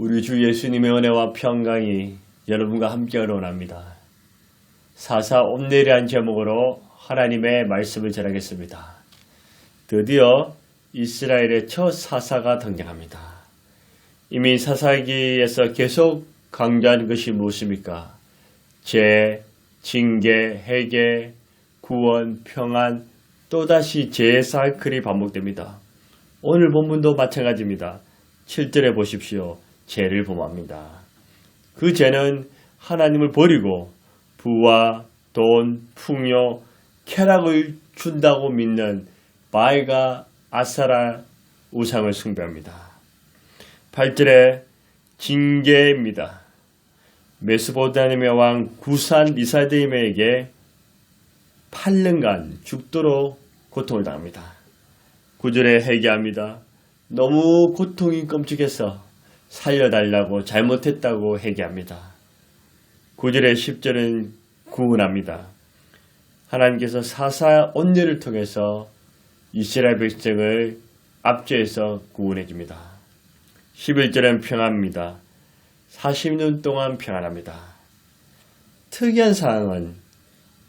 우리 주 예수님의 은혜와 평강이 여러분과 함께하러 원합니다. 사사 옴내리한 제목으로 하나님의 말씀을 전하겠습니다. 드디어 이스라엘의 첫 사사가 등장합니다. 이미 사사기에서 계속 강조한 것이 무엇입니까? 재, 징계, 회개, 구원, 평안, 또다시 재사이클이 반복됩니다. 오늘 본문도 마찬가지입니다. 7절에 보십시오. 죄를 범합니다. 그 죄는 하나님을 버리고 부와 돈, 풍요, 쾌락을 준다고 믿는 바알과 아사라 우상을 숭배합니다. 8절에 징계입니다. 메스보다님의 왕 구산 리사데임에게 8년간 죽도록 고통을 당합니다. 9절에 회개합니다. 너무 고통이 끔찍해서 살려달라고 잘못했다고 회개합니다. 9절에 10절은 구원합니다. 하나님께서 사사 온례를 통해서 이스라엘 백성을 압제해서 구원해 줍니다. 11절은 평안입니다. 40년 동안 평안합니다. 특이한 사항은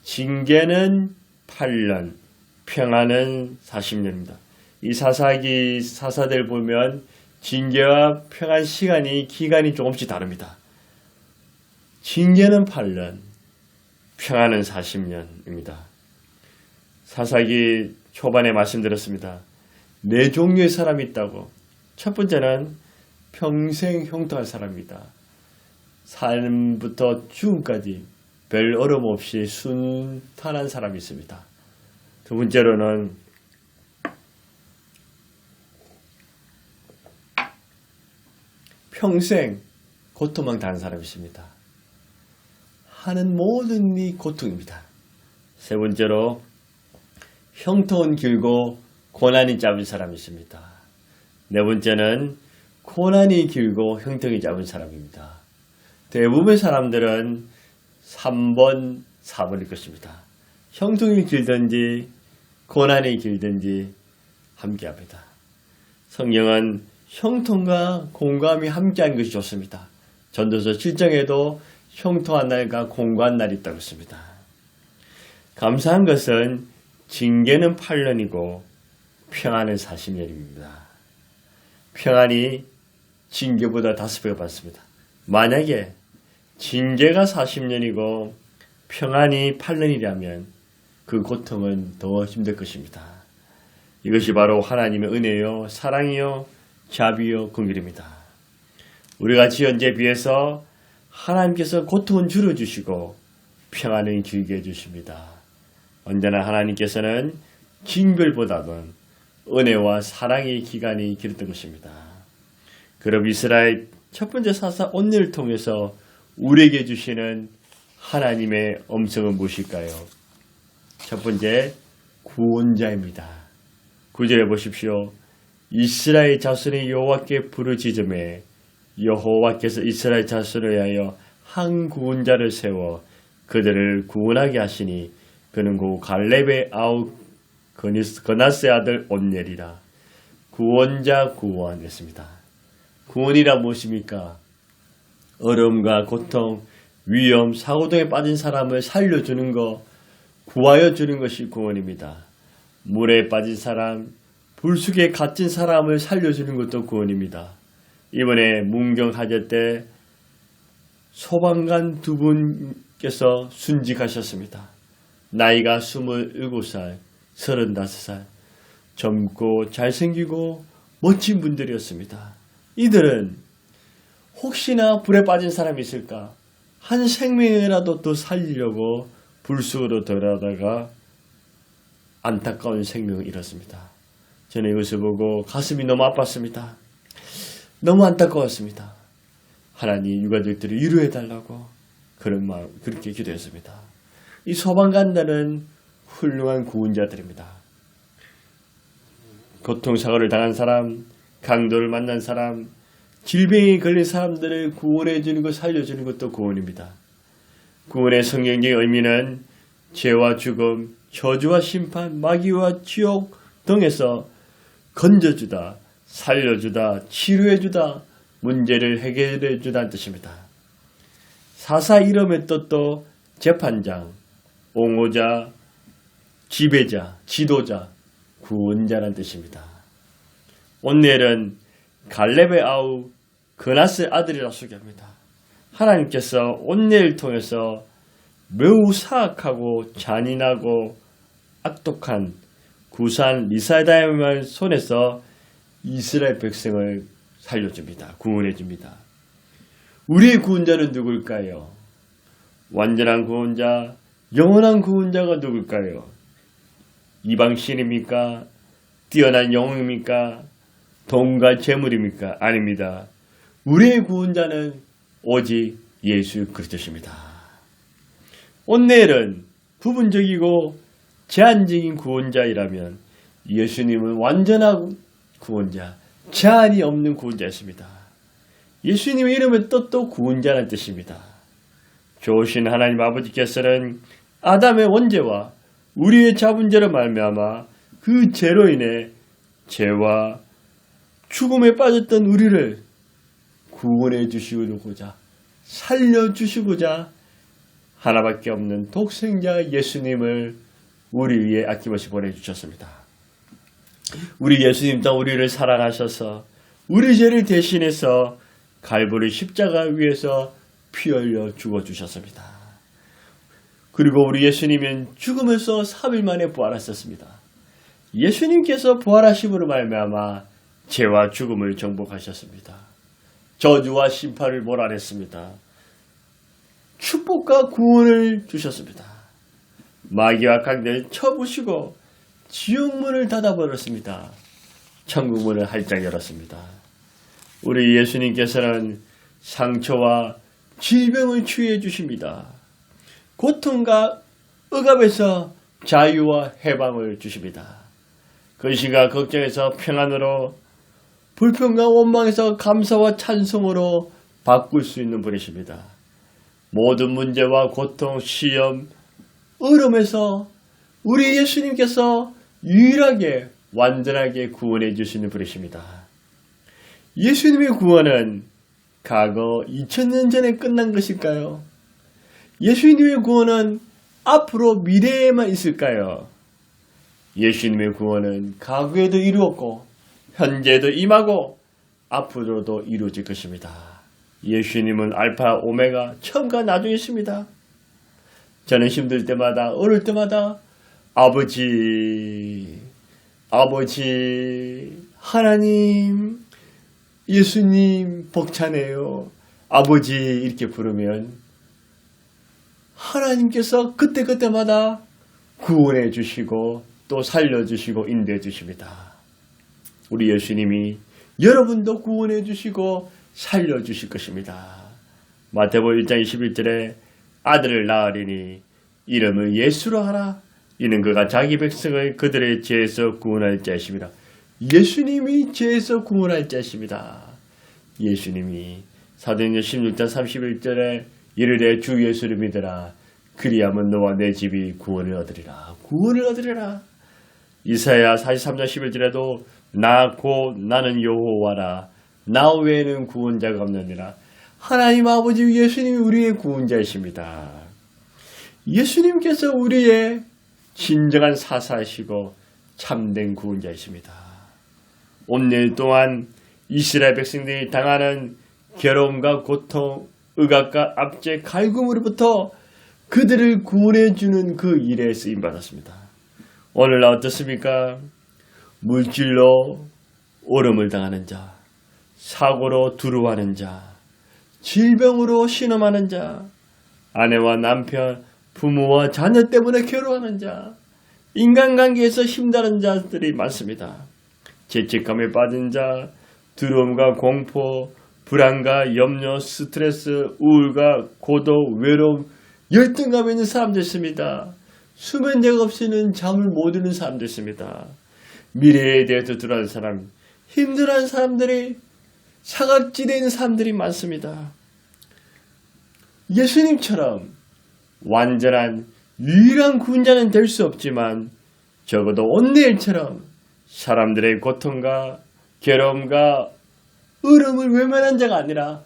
징계는 8년, 평안은 40년입니다. 이 사사기 사사들 보면 징계와 평안 시간이 기간이 조금씩 다릅니다. 징계는 8년, 평안은 40년입니다. 사사기 초반에 말씀드렸습니다. 네 종류의 사람이 있다고. 첫 번째는 평생 형통한 사람입니다. 삶부터 죽음까지 별 어려움 없이 순탄한 사람이 있습니다. 두 번째로는 평생 고통만 당한 사람이 있습니다. 하는 모든 일이 고통입니다. 세 번째로 형통은 길고 고난이 짧은 사람이 있습니다. 네 번째는 고난이 길고 형통이 짧은 사람입니다. 대부분의 사람들은 3번, 4번일 것입니다. 형통이 길든지 고난이 길든지 함께합니다. 성경은 형통과 공감이 함께한 것이 좋습니다. 전도서 7장에도 형통한 날과 공고한 날이 있다고 했습니다. 감사한 것은 징계는 8년이고 평안은 40년입니다. 평안이 징계보다 5배가 많습니다. 만약에 징계가 40년이고 평안이 8년이라면 그 고통은 더 힘들 것입니다. 이것이 바로 하나님의 은혜요, 사랑이요, 자비요, 긍휼입니다. 우리가 지연제 비해서 하나님께서 고통은 줄여주시고 평안은 길게 해주십니다. 언제나 하나님께서는 징벌보다는 은혜와 사랑의 기간이 길었던 것입니다. 그럼 이스라엘 첫 번째 사사 온례를 통해서 우리에게 주시는 하나님의 음성은 무엇일까요? 첫 번째 구원자입니다. 구절에 보십시오. 이스라엘 자손의 여호와께 부르짖음에 여호와께서 이스라엘 자손을 위하여 한 구원자를 세워 그들을 구원하게 하시니 그는 고 갈렙의 아우 거나스의 아들 온넬이라 구원자 구원했습니다. 구원이라 무엇입니까? 어려움과 고통, 위험, 사고 등에 빠진 사람을 살려주는 것, 구하여 주는 것이 구원입니다. 물에 빠진 사람, 불속에 갇힌 사람을 살려주는 것도 구원입니다. 이번에 문경하절 때 소방관 두 분께서 순직하셨습니다. 나이가 27살, 35살, 젊고 잘생기고 멋진 분들이었습니다. 이들은 혹시나 불에 빠진 사람이 있을까? 한 생명이라도 더 살리려고 불쑥으로 들어가다가 안타까운 생명을 잃었습니다. 저는 이것을 보고 가슴이 너무 아팠습니다. 너무 안타까웠습니다. 하나님 유가족들을 위로해 달라고 그런 마음 그렇게 기도했습니다. 이 소방관들은 훌륭한 구원자들입니다. 고통 사고를 당한 사람, 강도를 만난 사람, 질병에 걸린 사람들을 구원해 주는 것, 살려 주는 것도 구원입니다. 구원의 성경적인 의미는 죄와 죽음, 저주와 심판, 마귀와 지옥 등에서 건져주다, 살려주다, 치료해주다, 문제를 해결해 주다는 뜻입니다. 사사 이름의 뜻도 재판장, 옹호자, 지배자, 지도자, 구원자라는 뜻입니다. 온넬은 갈렙의 아우 그나스의 아들이라 소개합니다. 하나님께서 온넬을 통해서 매우 사악하고 잔인하고 악독한 구산 리사다임을 손에서 이스라엘 백성을 살려줍니다. 구원해줍니다. 우리의 구원자는 누굴까요? 완전한 구원자, 영원한 구원자가 누굴까요? 이방신입니까? 뛰어난 영웅입니까? 돈과 재물입니까? 아닙니다. 우리의 구원자는 오직 예수 그리스도십니다. 온넬은 부분적이고 제한적인 구원자이라면 예수님은 완전한 구원자, 제한이 없는 구원자였습니다. 예수님의 이름은 뜻도 구원자라는 뜻입니다. 좋으신 하나님 아버지께서는 아담의 원죄와 우리의 자분죄로 말미암아 그 죄로 인해 죄와 죽음에 빠졌던 우리를 구원해 주시고자 살려 주시고자 하나밖에 없는 독생자 예수님을 우리 위에 아낌없이 보내주셨습니다. 우리 예수님 또 우리를 사랑하셔서 우리 죄를 대신해서 갈보리 십자가 위에서 피 흘려 죽어주셨습니다. 그리고 우리 예수님은 죽음에서 3일 만에 부활하셨습니다. 예수님께서 부활하심으로 말미암아 죄와 죽음을 정복하셨습니다. 저주와 심판을 몰아냈습니다. 축복과 구원을 주셨습니다. 마귀와 강대를 쳐부시고 지옥문을 닫아버렸습니다. 천국문을 활짝 열었습니다. 우리 예수님께서는 상처와 질병을 치유해 주십니다. 고통과 억압에서 자유와 해방을 주십니다. 근시가 걱정에서 평안으로 불평과 원망에서 감사와 찬송으로 바꿀 수 있는 분이십니다. 모든 문제와 고통, 시험, 어려움에서 우리 예수님께서 유일하게 완전하게 구원해 주시는 분이십니다. 예수님의 구원은 과거 2000년 전에 끝난 것일까요? 예수님의 구원은 앞으로 미래에만 있을까요? 예수님의 구원은 과거에도 이루었고 현재도 임하고 앞으로도 이루어질 것입니다. 예수님은 알파 오메가 처음과 나중이십니다. 저는 힘들 때마다 어릴 때마다 아버지 아버지 하나님 예수님 벅차네요. 아버지 이렇게 부르면 하나님께서 그때그때마다 구원해 주시고 또 살려 주시고 인도해 주십니다. 우리 예수님이 여러분도 구원해 주시고 살려 주실 것입니다. 마태복음 1장 21절에 아들을 낳으리니 이름을 예수로 하라. 이는 그가 자기 백성을 그들의 죄에서 구원할 자이십니다. 예수님이 죄에서 구원할 자이십니다. 예수님이 사도행전 16장 31절에 이르되 주 예수를 믿으라. 그리하면 너와 내 집이 구원을 얻으리라. 구원을 얻으리라. 이사야 43장 11절에도 나곧 나는 여호와라. 나 외에는 구원자가 없느니라. 하나님 아버지 예수님이 우리의 구원자이십니다. 예수님께서 우리의 진정한 사사이시고 참된 구원자이십니다. 온일 동안 이스라엘 백성들이 당하는 괴로움과 고통, 의각과 압제, 갈굼으로부터 그들을 구원해 주는 그 일에 쓰임 받았습니다. 오늘날 어떻습니까? 물질로 오름을 당하는 자, 사고로 두루하는 자, 질병으로 신음하는 자, 아내와 남편, 부모와 자녀 때문에 괴로워하는 자, 인간관계에서 힘다른 자들이 많습니다. 죄책감에 빠진 자, 두려움과 공포, 불안과 염려, 스트레스, 우울과 고독, 외로움, 열등감에 있는 사람들 있습니다. 수면제가 없이는 잠을 못 이루는 사람들 있습니다. 미래에 대해서 두려운 사람, 힘들어하는 사람들이 사각지대에 있는 사람들이 많습니다. 예수님처럼 완전한 유일한 구원자는 될 수 없지만 적어도 온내일처럼 사람들의 고통과 괴로움과 얼음을 외면한 자가 아니라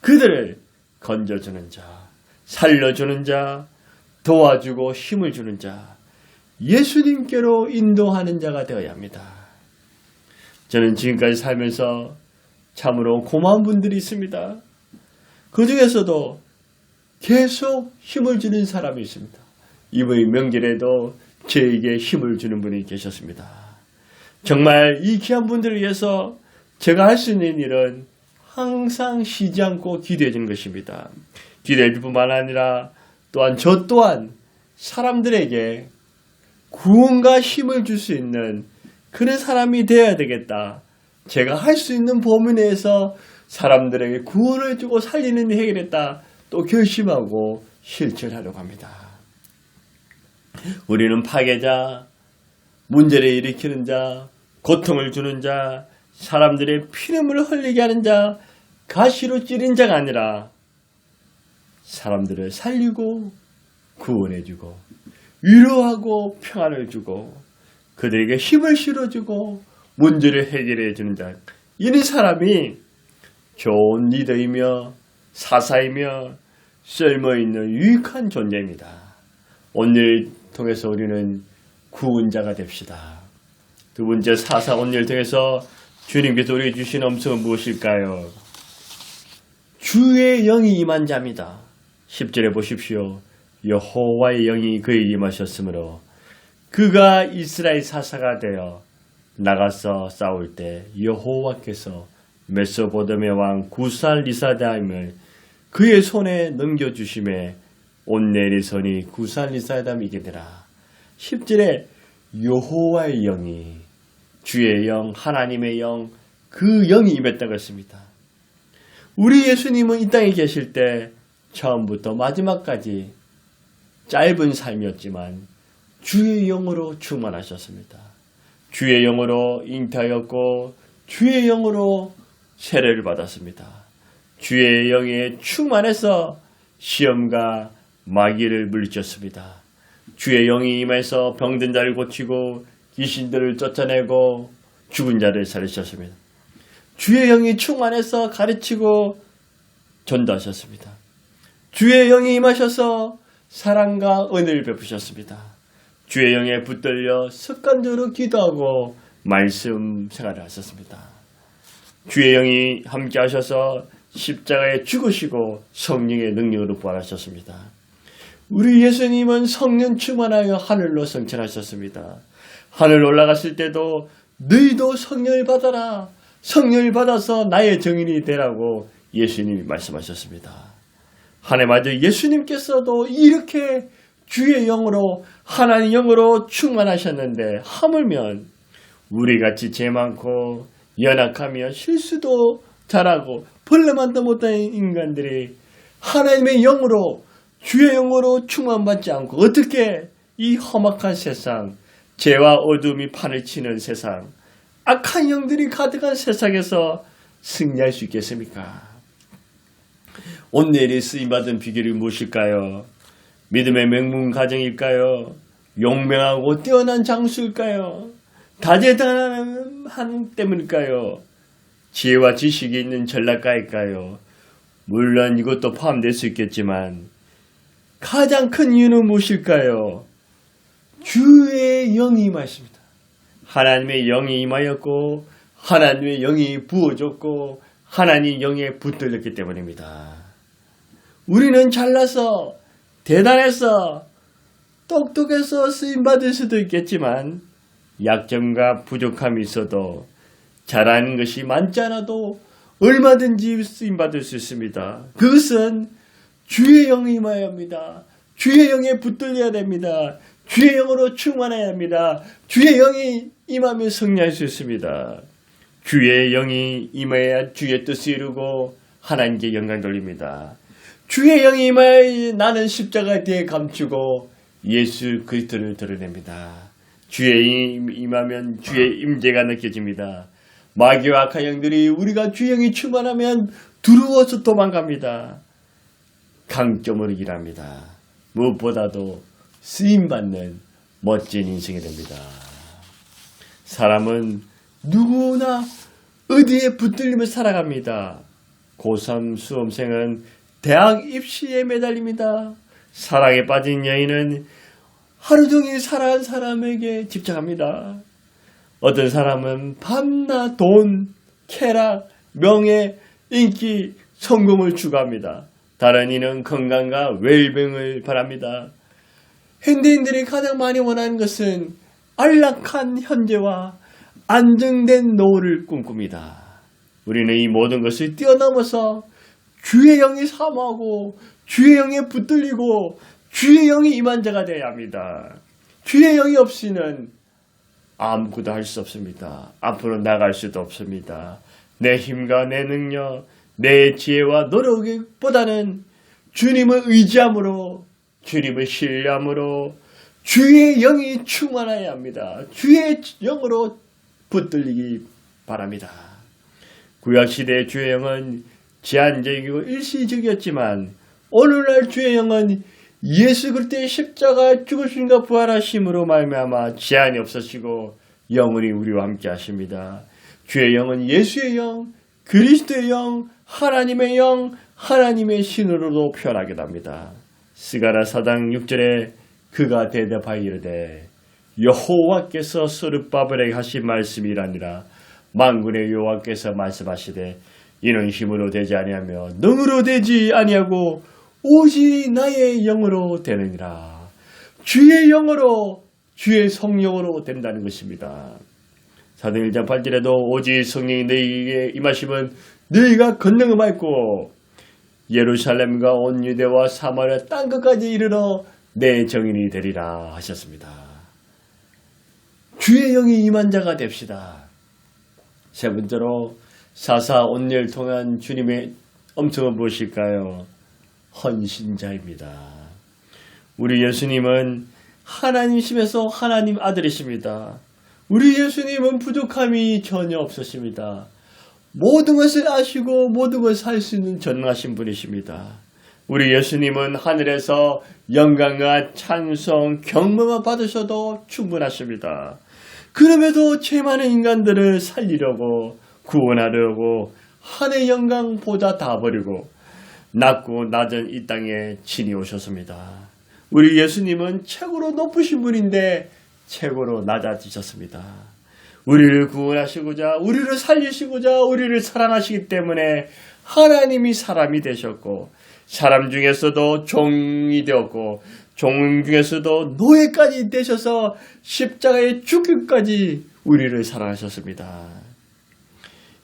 그들을 건져주는 자, 살려주는 자, 도와주고 힘을 주는 자, 예수님께로 인도하는 자가 되어야 합니다. 저는 지금까지 살면서 참으로 고마운 분들이 있습니다. 그 중에서도 계속 힘을 주는 사람이 있습니다. 이번 명절에도 저에게 힘을 주는 분이 계셨습니다. 정말 이 귀한 분들을 위해서 제가 할 수 있는 일은 항상 쉬지 않고 주는 것입니다. 기도해 줄 뿐만 아니라 또한 저 또한 사람들에게 구원과 힘을 줄 수 있는 그런 사람이 되어야 되겠다. 제가 할 수 있는 범위 내에서 사람들에게 구원을 주고 살리는 데 해결했다. 또 결심하고 실천하려고 합니다. 우리는 파괴자, 문제를 일으키는 자, 고통을 주는 자, 사람들의 피눈물을 흘리게 하는 자, 가시로 찌른 자가 아니라 사람들을 살리고 구원해주고 위로하고 평안을 주고 그들에게 힘을 실어주고 문제를 해결해 주는 자 이런 사람이 좋은 리더이며 사사이며 쓸모있는 유익한 존재입니다. 오늘 통해서 우리는 구원자가 됩시다. 두 번째 사사 오늘 통해서 주님께서 우리에게 주신 엄성은 무엇일까요? 주의 영이 임한 자입니다. 10절에 보십시오. 여호와의 영이 그에게 임하셨으므로 그가 이스라엘 사사가 되어 나가서 싸울 때 여호와께서 메소보드메 왕 구살 리사다임을 그의 손에 넘겨주심에 온내리 손이 구살 리사다임 이게 되라. 10절에 여호와의 영이 주의 영 하나님의 영 그 영이 임했다고 했습니다. 우리 예수님은 이 땅에 계실 때 처음부터 마지막까지 짧은 삶이었지만 주의 영으로 충만하셨습니다. 주의 영으로 잉태하였고 주의 영으로 세례를 받았습니다. 주의 영에 충만해서 시험과 마귀를 물리쳤습니다. 주의 영이 임해서 병든 자를 고치고 귀신들을 쫓아내고 죽은 자를 살리셨습니다. 주의 영이 충만해서 가르치고 전도하셨습니다. 주의 영이 임하셔서 사랑과 은혜를 베푸셨습니다. 주의 영에 붙들려 습관적으로 기도하고 말씀 생활을 하셨습니다. 주의 영이 함께 하셔서 십자가에 죽으시고 성령의 능력으로 부활하셨습니다. 우리 예수님은 성령 충만하여 하늘로 성천하셨습니다. 하늘 올라갔을 때도 너희도 성령을 받아라. 성령을 받아서 나의 정인이 되라고 예수님이 말씀하셨습니다. 하나님 아들 예수님께서도 이렇게 주의 영으로 하나님 영으로 충만하셨는데 하물면 우리 같이 죄 많고 연약하며 실수도 잘하고 벌레만도 못하는 인간들이 하나님의 영으로 주의 영으로 충만받지 않고 어떻게 이 험악한 세상 죄와 어둠이 판을 치는 세상 악한 영들이 가득한 세상에서 승리할 수 있겠습니까? 오늘 이 쓰임받은 비결이 무엇일까요? 믿음의 명문 가정일까요? 용맹하고 뛰어난 장수일까요? 다재다능한 때문일까요? 지혜와 지식이 있는 전략가일까요? 물론 이것도 포함될 수 있겠지만 가장 큰 이유는 무엇일까요? 주의 영이 임하십니다. 하나님의 영이 임하였고 하나님의 영이 부어줬고 하나님 영에 붙들렸기 때문입니다. 우리는 잘나서 대단해서 똑똑해서 쓰임 받을 수도 있겠지만 약점과 부족함이 있어도 잘하는 것이 많지 않아도 얼마든지 쓰임 받을 수 있습니다. 그것은 주의 영이 임하여야 합니다. 주의 영에 붙들려야 됩니다. 주의 영으로 충만해야 합니다. 주의 영이 임하면 승리할 수 있습니다. 주의 영이 임해야 주의 뜻을 이루고 하나님께 영광 돌립니다. 주의 영이 임하여 나는 십자가 뒤에 감추고 예수 그리스도를 드러냅니다. 주의 임하면 주의 임재가 느껴집니다. 마귀와 악한 영들이 우리가 주의 영이 충만하면 두려워서 도망갑니다. 강점으로 일합니다. 무엇보다도 쓰임받는 멋진 인생이 됩니다. 사람은 누구나 의디에 붙들리며 살아갑니다. 고3 수험생은 대학 입시에 매달립니다. 사랑에 빠진 여인은 하루 종일 사랑한 사람에게 집착합니다. 어떤 사람은 밤낮 돈, 쾌락, 명예, 인기, 성공을 추구합니다. 다른 이는 건강과 웰빙을 바랍니다. 현대인들이 가장 많이 원하는 것은 안락한 현재와 안정된 노후를 꿈꿉니다. 우리는 이 모든 것을 뛰어넘어서 주의 영이 사모하고 주의 영에 붙들리고 주의 영이 임한 자가 되어야 합니다. 주의 영이 없이는 아무것도 할 수 없습니다. 앞으로 나갈 수도 없습니다. 내 힘과 내 능력, 내 지혜와 노력보다는 주님을 의지함으로, 주님을 신뢰함으로, 주의 영이 충만해야 합니다. 주의 영으로 붙들리기 바랍니다. 구약 시대의 주의 영은 제한적이고 일시적이었지만 오늘날 주의 영은 예수 그리스도의 십자가 죽으심과 부활하심으로 말미암아 제한이 없어지고 영원히 우리와 함께 하십니다. 주의 영은 예수의 영, 그리스도의 영, 하나님의 영, 하나님의 신으로도 표현하게 됩니다. 스가라 사당 6절에 그가 대답하여 이르되 여호와께서 스룹바벨에게 하신 말씀이라니라 만군의 여호와께서 말씀하시되 이는 힘으로 되지 아니하며 능으로 되지 아니하고 오직 나의 영으로 되느니라. 주의 영으로 주의 성령으로 된다는 것입니다. 사도 1장 8절에도 오직 성령이 너희에게 임하시면 너희가 받고 예루살렘과 온 유대와 사마리아 땅 끝까지 이르러 내 정인이 되리라 하셨습니다. 주의 영이 임한 자가 됩시다. 세 번째로 사사 온열 통한 주님의 엄청은 무엇일까요? 헌신자입니다. 우리 예수님은 하나님심에서 하나님 아들이십니다. 우리 예수님은 부족함이 전혀 없으십니다. 모든 것을 아시고 모든 것을 할 수 있는 전능하신 분이십니다. 우리 예수님은 하늘에서 영광과 찬송, 경범을 받으셔도 충분하십니다. 그럼에도 죄 많은 인간들을 살리려고 구원하려고 하늘의 영광 보다 다 버리고 낮고 낮은 이 땅에 진이 오셨습니다. 우리 예수님은 최고로 높으신 분인데 최고로 낮아지셨습니다. 우리를 구원하시고자 우리를 살리시고자 우리를 사랑하시기 때문에 하나님이 사람이 되셨고 사람 중에서도 종이 되었고 종 중에서도 노예까지 되셔서 십자가에 죽기까지 우리를 사랑하셨습니다.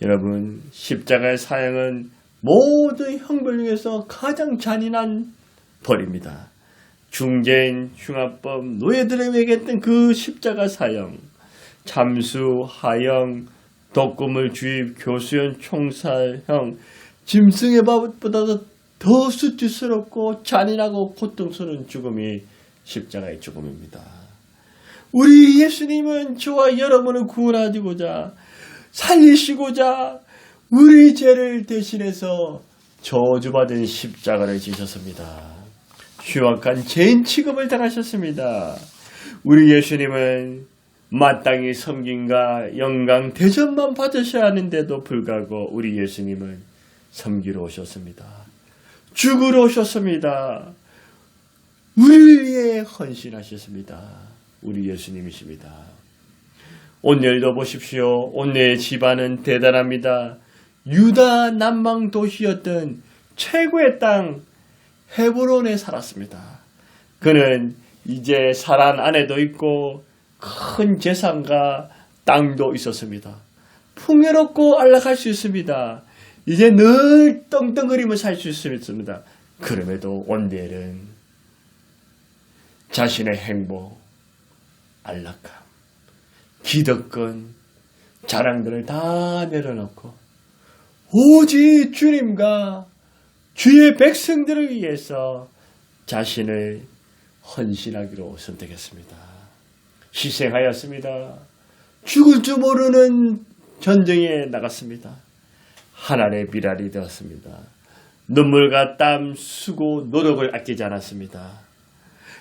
여러분 십자가의 사형은 모든 형벌 중에서 가장 잔인한 벌입니다. 중재인, 흉합법, 노예들에게 했던 그 십자가 사형, 잠수, 하형, 독금을 주입, 교수연, 총살형, 짐승의 밥보다도 더 수치스럽고 잔인하고 고통스러운 죽음이 십자가의 죽음입니다. 우리 예수님은 저와 여러분을 구원하고자 살리시고자 우리 죄를 대신해서 저주받은 십자가를 지셨습니다. 흉악한 죄인 취급을 당하셨습니다. 우리 예수님은 마땅히 섬김과 영광, 대접만 받으셔야 하는데도 불구하고 우리 예수님은 섬기러 오셨습니다. 죽으러 오셨습니다. 우리를 위해 헌신하셨습니다. 우리 예수님이십니다. 오늘도 보십시오. 오늘의 집안은 대단합니다. 유다 남방 도시였던 최고의 땅 헤브론에 살았습니다. 그는 이제 사란 안에도 있고 큰 재산과 땅도 있었습니다. 풍요롭고 안락할 수 있습니다. 이제 늘 떵떵거리며 살 수 있습니다. 그럼에도 온델은 자신의 행복, 안락함, 기득권, 자랑들을 다 내려놓고 오직 주님과 주의 백성들을 위해서 자신을 헌신하기로 선택했습니다. 희생하였습니다. 죽을 줄 모르는 전쟁에 나갔습니다. 하나님의 미랄이 되었습니다. 눈물과 땀, 수고, 노력을 아끼지 않았습니다.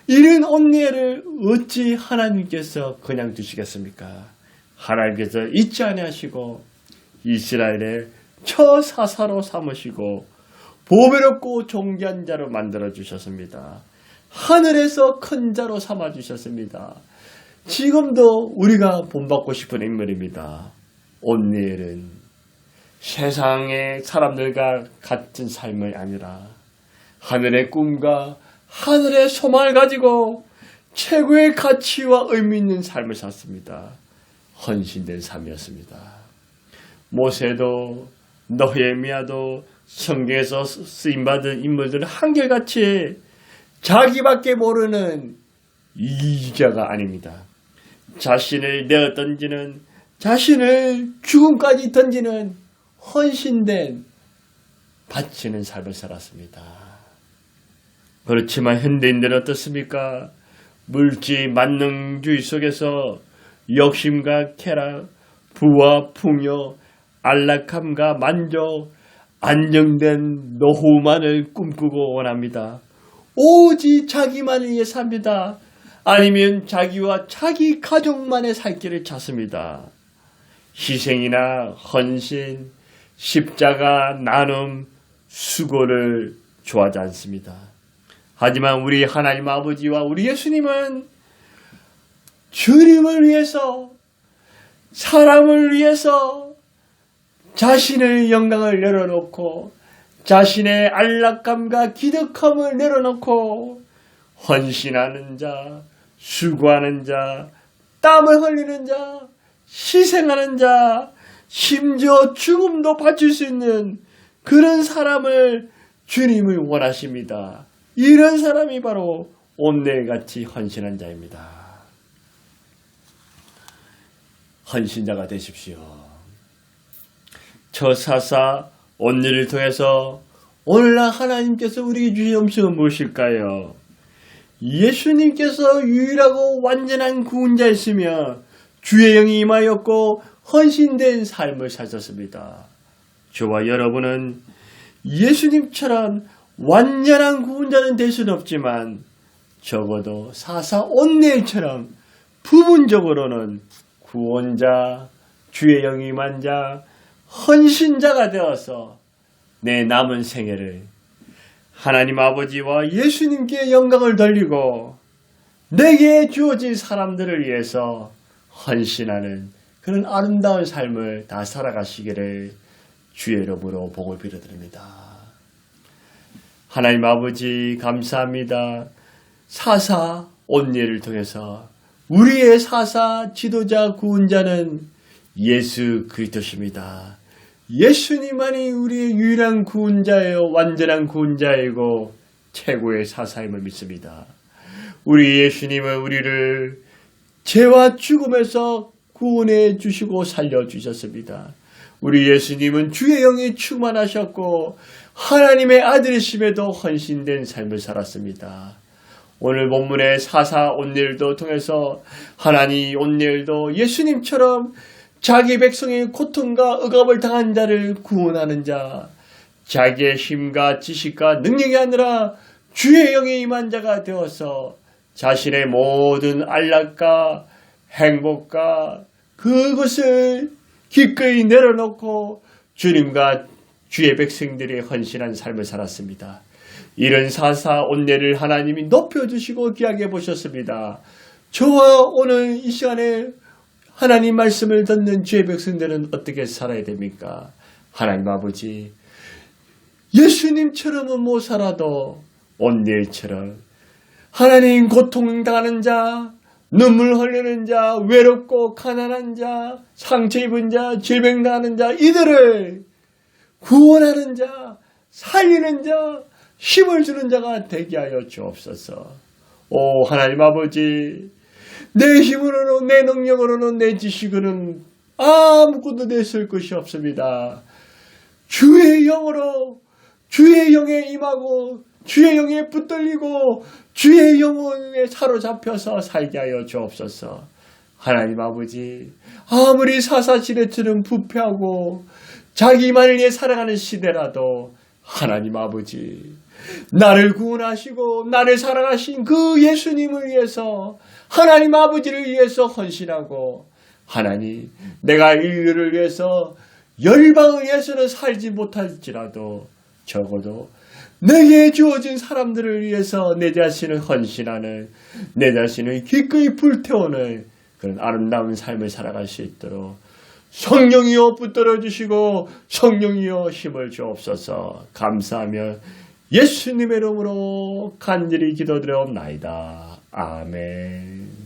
이런 언니를 어찌 하나님께서 그냥 두시겠습니까? 하나님께서 잊지 아니하시고 이스라엘의 처사사로 삼으시고 보배롭고 존귀한 자로 만들어 주셨습니다. 하늘에서 큰 자로 삼아 주셨습니다. 지금도 우리가 본받고 싶은 인물입니다. 온니엘은 세상의 사람들과 같은 삶이 아니라 하늘의 꿈과 하늘의 소망을 가지고 최고의 가치와 의미 있는 삶을 샀습니다. 헌신된 삶이었습니다. 모세도 너헤미야도 성경에서 쓰임받은 인물들은 한결같이 자기밖에 모르는 이기자가 아닙니다. 자신을 내어 던지는 자신을 죽음까지 던지는 헌신된 바치는 삶을 살았습니다. 그렇지만 현대인들은 어떻습니까? 물질 만능주의 속에서 욕심과 쾌락, 부와 풍요, 안락함과 만족, 안정된 노후만을 꿈꾸고 원합니다. 오직 자기만을 위해 삽니다. 아니면 자기와 자기 가족만의 살 길을 찾습니다. 희생이나 헌신, 십자가, 나눔, 수고를 좋아하지 않습니다. 하지만 우리 하나님 아버지와 우리 예수님은 주님을 위해서, 사람을 위해서 자신의 영광을 내려놓고 자신의 안락감과 기득함을 내려놓고 헌신하는 자, 수고하는 자, 땀을 흘리는 자, 희생하는 자, 심지어 죽음도 바칠 수 있는 그런 사람을 주님을 원하십니다. 이런 사람이 바로 온내같이 헌신한 자입니다. 헌신자가 되십시오. 저사사 온니를 통해서 오늘날 하나님께서 우리에게 주신 음식은 무엇일까요? 예수님께서 유일하고 완전한 구원자였으며 주의 영이 임하였고 헌신된 삶을 사셨습니다. 저와 여러분은 예수님처럼 완전한 구원자는 될 수는 없지만 적어도 사사 온네일처럼 부분적으로는 구원자, 주의 영이 임한 자, 헌신자가 되어서 내 남은 생애를 하나님 아버지와 예수님께 영광을 돌리고 내게 주어진 사람들을 위해서 헌신하는 그런 아름다운 삶을 다 살아가시기를 주의 이름으로 복을 빌어드립니다. 하나님 아버지 감사합니다. 사사 온예를 통해서 우리의 사사 지도자 구원자는 예수 그리스도십니다. 예수님만이 우리의 유일한 구원자예요. 완전한 구원자이고 최고의 사사임을 믿습니다. 우리 예수님은 우리를 죄와 죽음에서 구원해 주시고 살려 주셨습니다. 우리 예수님은 주의 영에 충만하셨고 하나님의 아들이심에도 헌신된 삶을 살았습니다. 오늘 본문의 사사 온일도 통해서 하나님 온일도 예수님처럼 자기 백성의 고통과 억압을 당한 자를 구원하는 자, 자기의 힘과 지식과 능력이 아니라 주의 영에 임한 자가 되어서 자신의 모든 안락과 행복과 그것을 기꺼이 내려놓고 주님과 주의 백성들의 헌신한 삶을 살았습니다. 이런 사사 온내를 하나님이 높여주시고 귀하게 보셨습니다. 저와 오늘 이 시간에 하나님 말씀을 듣는 주의 백성들은 어떻게 살아야 됩니까? 하나님 아버지, 예수님처럼은 못 살아도 온내일처럼 하나님 고통당하는 자, 눈물 흘리는 자, 외롭고 가난한 자, 상처 입은 자, 질병 나는 자, 이들을 구원하는 자, 살리는 자, 힘을 주는 자가 되게 하여 주옵소서. 오, 하나님 아버지, 내 힘으로는, 내 능력으로는, 내 지식으로는 아무것도 냈을 것이 없습니다. 주의 영으로, 주의 영에 임하고, 주의 영에 붙들리고, 주의 영혼에 사로잡혀서 살게 하여 주옵소서. 하나님 아버지, 아무리 사사시대처럼 부패하고 자기만을 위해 살아가는 시대라도 하나님 아버지, 나를 구원하시고 나를 사랑하신 그 예수님을 위해서 하나님 아버지를 위해서 헌신하고 하나님, 내가 인류를 위해서 열방을 위해서는 살지 못할지라도 적어도 내게 주어진 사람들을 위해서 내 자신을 헌신하는 내 자신을 기꺼이 불태우는 그런 아름다운 삶을 살아갈 수 있도록 성령이여 붙들어 주시고 성령이여 힘을 주옵소서 감사하며 예수님의 이름으로 간절히 기도드려옵나이다. 아멘.